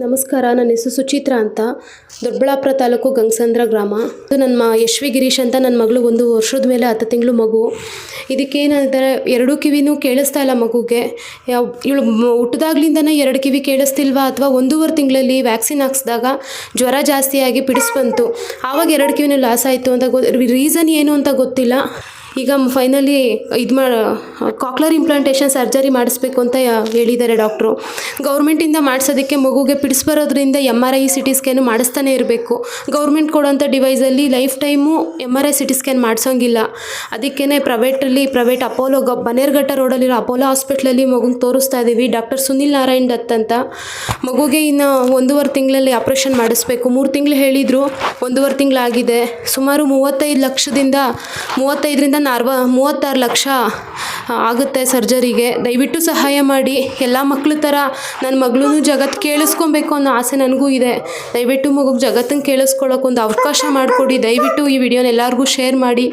ನಮಸ್ಕಾರ, ನನ್ನ ಹೆಸರು ಸುಚಿತ್ರ ಅಂತ. ದೊಡ್ಡಬಳ್ಳಾಪುರ ತಾಲೂಕು ಗಂಗಸಂದ್ರ ಗ್ರಾಮ. ಇದು ನನ್ನ ಮ, ಯಶ್ವಿ ಗಿರೀಶ್ ಅಂತ ನನ್ನ ಮಗಳು, ಒಂದು ವರ್ಷದ ಮೇಲೆ ಹತ್ತು ತಿಂಗಳು ಮಗು. ಇದಕ್ಕೇನಂತಾರೆ, ಎರಡು ಕಿವಿನೂ ಕೇಳಿಸ್ತಾ ಇಲ್ಲ ಮಗುಗೆ. ಯಾವ, ಇವಳು ಹುಟ್ಟಿದಾಗ್ಲಿಂದನೇ ಎರಡು ಕಿವಿ ಕೇಳಿಸ್ತಿಲ್ವಾ? ಅಥವಾ ಒಂದೂವರೆ ತಿಂಗಳಲ್ಲಿ ವ್ಯಾಕ್ಸಿನ್ ಹಾಕ್ಸಿದಾಗ ಜ್ವರ ಜಾಸ್ತಿಯಾಗಿ ಪಿಡಿಸ್ಬಂತು. ಆವಾಗ ಎರಡು ಕಿವಿನೂ ಲಾಸ್ ಆಯಿತು ಅಂತ ಗೊ ರೀಸನ್ ಏನು ಅಂತ ಗೊತ್ತಿಲ್ಲ. ಈಗ ಫೈನಲಿ ಇದು ಮಾ ಕಾಕ್ಲರ್ ಇಂಪ್ಲಾಂಟೇಷನ್ ಸರ್ಜರಿ ಮಾಡಿಸ್ಬೇಕು ಅಂತ ಹೇಳಿದ್ದಾರೆ ಡಾಕ್ಟ್ರು ಗೌರ್ಮೆಂಟಿಂದ ಮಾಡಿಸೋದಕ್ಕೆ ಮಗುಗೆ ಪಿಡಿಸ್ ಬರೋದ್ರಿಂದ M R I C T scan ಮಾಡಿಸ್ತಾನೆ ಇರಬೇಕು. ಗೌರ್ಮೆಂಟ್ ಕೊಡೋಂಥ ಡಿವೈಸಲ್ಲಿ life time M R I C T scan ಮಾಡಿಸೋಂಗಿಲ್ಲ. ಅದಕ್ಕೇ ಪ್ರೈವೇಟಲ್ಲಿ ಪ್ರೈವೇಟ್ ಅಪೋಲೋ ಗ, ಬನೇರ್ಘಟ್ಟ ರೋಡಲ್ಲಿರೋ ಅಪೋಲೋ ಹಾಸ್ಪಿಟ್ಲಲ್ಲಿ ಮಗುಗೆ ತೋರಿಸ್ತಾ ಇದ್ದೀವಿ ಡಾಕ್ಟರ್ ಸುನಿಲ್ ನಾರಾಯಣ್ ದತ್ ಅಂತ. ಮಗುಗೆ ಇನ್ನು ಒಂದೂವರೆ ತಿಂಗಳಲ್ಲಿ ಆಪ್ರೇಷನ್ ಮಾಡಿಸ್ಬೇಕು. ಮೂರು ತಿಂಗಳು ಹೇಳಿದರು, ಒಂದೂವರೆ ತಿಂಗಳಾಗಿದೆ. ಸುಮಾರು ಮೂವತ್ತೈದು ಲಕ್ಷದಿಂದ, ಮೂವತ್ತೈದರಿಂದ ಅರವ ಮೂವತ್ತಾರು ಲಕ್ಷ ಆಗುತ್ತೆ ಸರ್ಜರಿಗೆ. ದಯವಿಟ್ಟು ಸಹಾಯ ಮಾಡಿ. ಎಲ್ಲ ಮಕ್ಕಳ ಥರ ನನ್ನ ಮಗಳೂ ಜಗತ್ತು ಕೇಳಿಸ್ಕೊಬೇಕು ಅನ್ನೋ ಆಸೆ ನನಗೂ ಇದೆ. ದಯವಿಟ್ಟು ಮಗುಗೆ ಜಗತ್ತನ್ನು ಕೇಳಿಸ್ಕೊಳ್ಳೋಕೆ ಒಂದು ಅವಕಾಶ ಮಾಡಿಕೊಡಿ. ದಯವಿಟ್ಟು ಈ ವಿಡಿಯೋನ ಎಲ್ಲರಿಗೂ ಶೇರ್ ಮಾಡಿ.